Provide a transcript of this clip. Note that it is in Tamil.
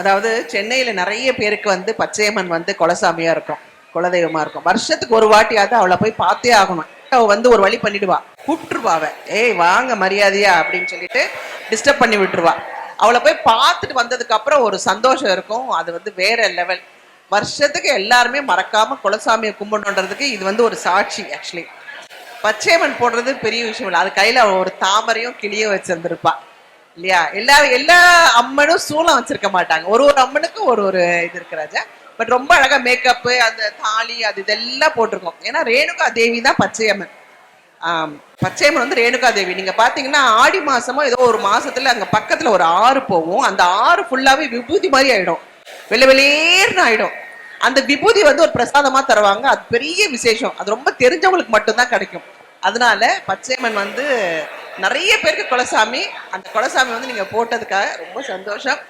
அதாவது சென்னையில் நிறைய பேருக்கு வந்து பச்சையம்மன் வந்து குலசாமியாக இருக்கும் குலதெய்வமாக இருக்கும். வருஷத்துக்கு ஒரு வாட்டியாவது அவளை போய் பார்த்தே ஆகணும். அவள் வந்து ஒரு வழி பண்ணிடுவா. கூப்பிட்டுருவா அவள் ஏய் வாங்க மரியாதையா அப்படின்னு சொல்லிட்டு டிஸ்டர்ப் பண்ணி விட்டுருவா. அவளை போய் பார்த்துட்டு வந்ததுக்கப்புறம் ஒரு சந்தோஷம் இருக்கும். அது வந்து வேற லெவல் வருஷத்துக்கு எல்லாருமே மறக்காம குலசாமியை கும்பிடணுன்றதுக்கு இது வந்து ஒரு சாட்சி ஆக்சுவலி பச்சையம்மன் போடுறது பெரிய விஷயம் இல்லை. அது கையில் அவள் ஒரு தாமரையும் கிளியும் வச்சிருந்திருப்பா. இல்லையா? எல்லா எல்லா அம்மனும் சூளம் வச்சிருக்க மாட்டாங்க. ஒரு ஒரு அம்மனுக்கும் ஒரு ஒரு இது இருக்கு ராஜா. பட் ரொம்ப அழகா மேக்கப்பு அந்த தாலி அது இதெல்லாம் போட்டிருக்கோம். ஏன்னா ரேணுகா தேவி தான் பச்சையம்மன் பச்சையம்மன் வந்து ரேணுகா தேவி. நீங்க பாத்தீங்கன்னா ஆடி மாசமோ ஏதோ ஒரு மாசத்துல அங்க பக்கத்துல ஒரு ஆறு போகும். அந்த ஆறு ஃபுல்லாவே விபூதி மாதிரி ஆயிடும். வெள்ளை வெளியேர்னு ஆயிடும். அந்த விபூதி வந்து ஒரு பிரசாதமா தருவாங்க. அது பெரிய விசேஷம். அது ரொம்ப தெரிஞ்சவங்களுக்கு மட்டும்தான் கிடைக்கும். அதனால பச்சையம்மன் வந்து நிறைய பேருக்கு குலசாமி அந்த குலசாமி வந்து நீங்க போட்டதுக்காக ரொம்ப சந்தோஷம்.